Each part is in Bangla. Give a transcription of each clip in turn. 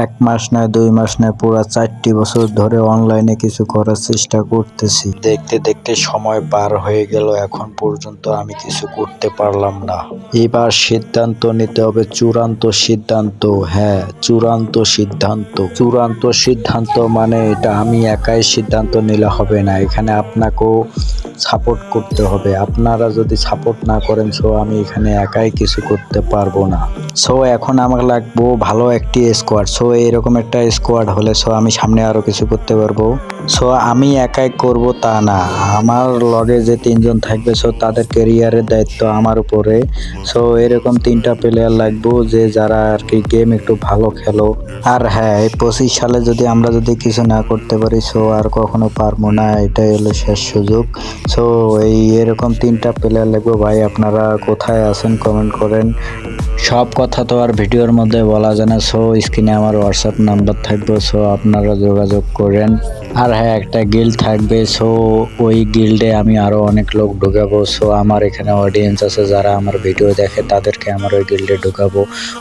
এক মাস নয়, দুই মাস নয়, পুরো চারটি বছর ধরে অনলাইনে কিছু করার চেষ্টা করতেছি। দেখতে দেখতে সময় পার হয়ে গেল, এখন পর্যন্ত আমি কিছু করতে পারলাম না। এবার সিদ্ধান্ত নিতে হবে, চূড়ান্ত সিদ্ধান্ত। হ্যাঁ চূড়ান্ত সিদ্ধান্ত। চূড়ান্ত সিদ্ধান্ত মানে এটা, আমি একাই সিদ্ধান্ত নিলে হবে না। এখানে আপনাকেও সাপোর্ট করতে হবে। আপনারা যদি সাপোর্ট না করেন সো আমি এখানে একাই কিছু করতে পারব না। সো এখন আমার লাগবো ভালো একটি স্কোয়াড সো এরকম একটা স্কোয়াড হলে সো আমি সামনে আরও কিছু করতে পারব। সো আমি একাই করব তা না। আমার লগে যে তিনজন থাকবে সো তাদের কেরিয়ারের দায়িত্ব আমার উপরে। সো এরকম তিনটা প্লেয়ার লাগবো যে যারা আর কি গেম একটু ভালো খেলো। আর হ্যাঁ এই পঁচিশ সালে যদি আমরা যদি কিছু না করতে পারি সো আর কখনো পারব না। এটাই হলো শেষ সুযোগ। সো, এই এরকম তিনটা প্লেয়ার লাগবে ভাই, আপনারা কোথায় আছেন কমেন্ট করেন। সব কথা তো আর ভিডিওর মধ্যে বলা যায় না। সো স্ক্রিনে আমার হোয়াটসঅ্যাপ নাম্বার থাকবে। সো, আপনারা যোগাযোগ করেন। আর হ্যাঁ একটা গিল্ড থাকবে। সো, ওই গিল্ডে আমি আরও অনেক লোক ঢুকাবো। সো, আমার এখানে অডিয়েন্স আছে। যারা আমার ভিডিও দেখে, তাদেরকে আমার ওই গিল্ডে ঢুকাবো।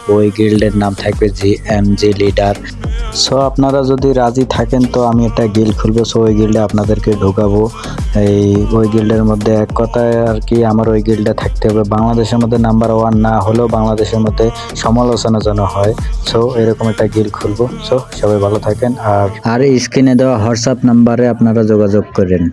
ওই গিল্ডের নাম থাকবে G M G leader so আপনারা যদি রাজি থাকেন, তো আমি একটা গিল্ড খুলবো। সো ওই গিল্ডে আপনাদেরকে ঢোকাবো। এই, ওই গিল্ডের মধ্যে এক কথায় আর কি আমার ওই গিল্ডে থাকতে হবে। বাংলাদেশের মধ্যে নাম্বার ওয়ান না হলেও বাংলাদেশের মধ্যে সমালোচনা যেন হয়। সো এরকম একটা গিল্ড খুলবো। সো সবাই ভালো থাকেন। আর আর স্ক্রিনে দেওয়া হোয়াটসঅ্যাপ নাম্বারে আপনারা যোগাযোগ করেন।